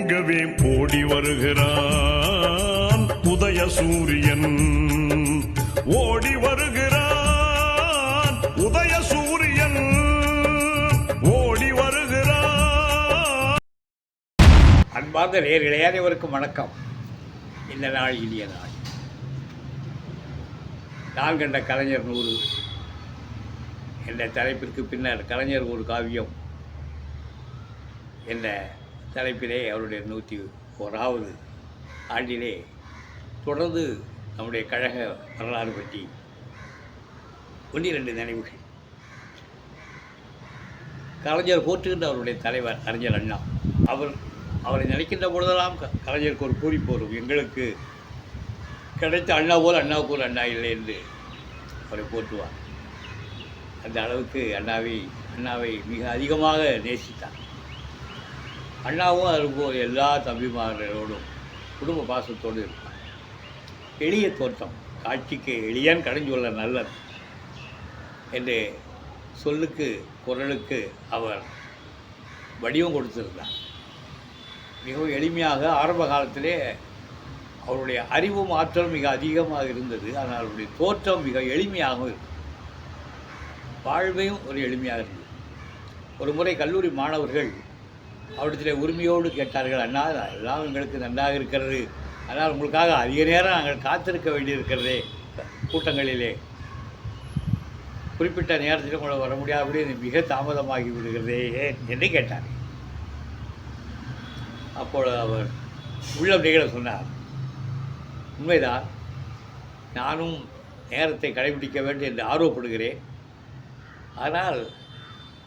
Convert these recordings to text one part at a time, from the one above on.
பொங்கவே போடி வருகிறான் உதய சூரியன். ஓடி வருகிறான் உதய சூரியன். ஓடி வருகிறான். அன்பார்ந்த நேர்களே அனைவருக்கும் வணக்கம். இந்த நாள் இனிய நாள். நான் கண்ட கலைஞர் நூறு என்ற தலைப்பிற்கு பின்னர் கலைஞர் ஒரு காவியம் என்ற தலைப்பிலே அவருடைய நூற்றி ஓராவது ஆண்டிலே தொடர்ந்து நம்முடைய கழக வரலாறு பற்றி ஒன்றிரண்டு நினைவுகள். கலைஞர் போற்றுகின்ற அவருடைய தலைவர் அறிஞர் அண்ணா. அவர் அவரை நினைக்கின்ற பொழுதெல்லாம் கலைஞருக்கு ஒரு கூறி வரும் எங்களுக்கு கிடைத்த அண்ணா போல் அண்ணா போல் அண்ணா இல்லை என்று அவரை போற்றுவார். அந்த அளவுக்கு அண்ணாவை அண்ணாவை மிக அதிகமாக நேசித்தார். அண்ணாவும் அதுபோல் எல்லா தம்பிமாரோடும் குடும்ப பாசத்தோடு இருப்பான் எளிய தோற்றம் காட்சிக்கு எளியன் கடைஞ்சொல்ல நல்லது. என்று சொல்லுக்கு குரலுக்கு அவர் வடிவம் கொடுத்திருந்தார். மிகவும் எளிமையாக ஆரம்ப காலத்திலே அவருடைய அறிவும் ஆற்றலும் மிக அதிகமாக இருந்தது. ஆனால் அவருடைய தோற்றம் மிக எளிமையாகவும் இருந்தது. வாழ்வையும் ஒரு எளிமையாக இருந்தது. ஒரு முறை கல்லூரி மாணவர்கள் அவரிடத்தில் உரிமையோடு கேட்டார்கள் அண்ணா எல்லாம் எங்களுக்கு நன்றாக இருக்கிறது. ஆனால் உங்களுக்காக அதிக நேரம் நாங்கள் காத்திருக்க வேண்டியிருக்கிறதே கூட்டங்களிலே. குறிப்பிட்ட நேரத்தில் உங்களை வர முடியாதபடி மிக தாமதமாகி விடுகிறதே ஏன் என்று கேட்டார். அப்பொழுது அவர் உள்ளம் நிகழ சொன்னார் உண்மைதான் நானும் நேரத்தை கடைபிடிக்க வேண்டும் என்று ஆர்வப்படுகிறேன். ஆனால்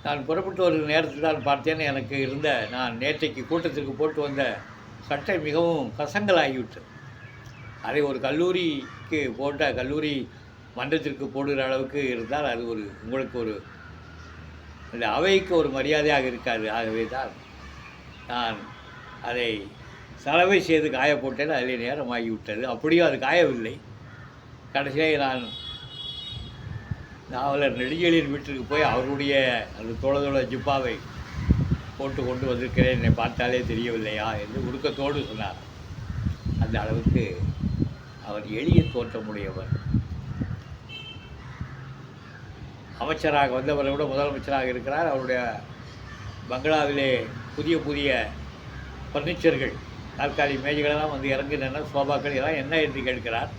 நான் புறப்பட்டு வருகிற நேரத்தில் தான் பார்த்தேன். எனக்கு இருந்த நான் நேற்றைக்கு கூட்டத்திற்கு போட்டு வந்த சட்டை மிகவும் கசங்கலாகிவிட்டது அதை ஒரு கல்லூரிக்கு போட்ட கல்லூரி மன்றத்திற்கு போடுகிற அளவுக்கு இருந்தால் அது ஒரு உங்களுக்கு ஒரு அந்த அவைக்கு ஒரு மரியாதையாக இருக்காது. ஆகவே தான் நான் அதை சலவை செய்து காய போட்டேன் அதில் நேரமாகிவிட்டது. அப்படியும் அது காயவில்லை. கடைசியாக நான் நாவலர் நெடுஞ்செழியன் வீட்டிற்கு போய் அவருடைய அந்த தோழதோட ஜிப்பாவை போட்டு கொண்டு வந்திருக்கிறேன். என்னை பார்த்தாலே தெரியவில்லையா என்று உருக்கத்தோடு சொன்னார். அந்த அளவுக்கு அவர் எளிய தோற்றமுடையவர். அமைச்சராக வந்தவரை விட முதலமைச்சராக இருக்கிறார். அவருடைய பங்களாவிலே புதிய புதிய ஃபர்னிச்சர்கள் தற்காலிக மேஜைகளெல்லாம் வந்து இறங்குகின்றன. சோபாக்கள் எல்லாம் என்ன என்று கேட்கிறார்.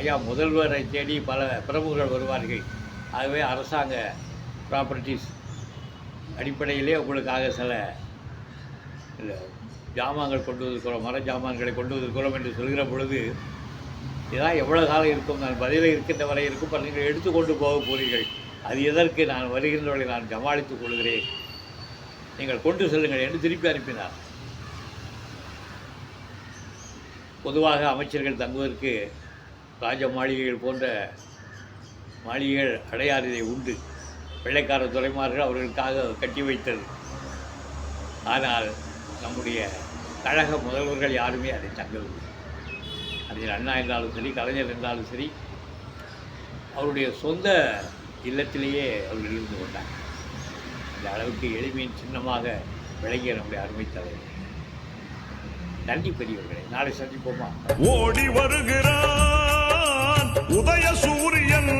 ஐயா முதல்வரை தேடி பல பிரமுகர்கள் வருவார்கள். ஆகவே அரசாங்க ப்ராப்பர்ட்டிஸ் அடிப்படையிலே உங்களுக்காக சில ஜாமான்கள் கொண்டு வந்திருக்கிறோம் மர ஜாமான்களை கொண்டு வந்திருக்கிறோம் என்று சொல்கிற பொழுது இதெல்லாம் எவ்வளோ காலம் இருக்கும்? நான் பதிலில் இருக்கின்ற வரை இருக்கும். பல நீங்கள் எடுத்துக்கொண்டு போக போகிறீர்கள் அது எதற்கு? நான் வருகின்றவர்களை நான் சமாளித்துக் கொள்கிறேன். நீங்கள் கொண்டு செல்லுங்கள் என்று திருப்பி அனுப்பினார். பொதுவாக அமைச்சர்கள் தங்குவதற்கு ராஜ மாளிகைகள் போன்ற மாளிகைகள் அடையாறிலே உண்டு. வெள்ளைக்கார துறைமார்கள் அவர்களுக்காக கட்டி வைத்தது. ஆனால் நம்முடைய கழக முதல்வர்கள் யாருமே அதை தங்கவில்லை. அதில் அண்ணா என்றாலும் சரி கலைஞர் என்றாலும் சரி அவருடைய சொந்த இல்லத்திலேயே அவர்கள் இருந்து கொண்டார். அந்த அளவுக்கு எளிமையின் சின்னமாக விளங்கிய நம்முடைய அருமை தலைவர். நன்றி பெரியவர்களே நாளை சந்திப்போமா? ஓடி வருகிறான் உதய சூரியன்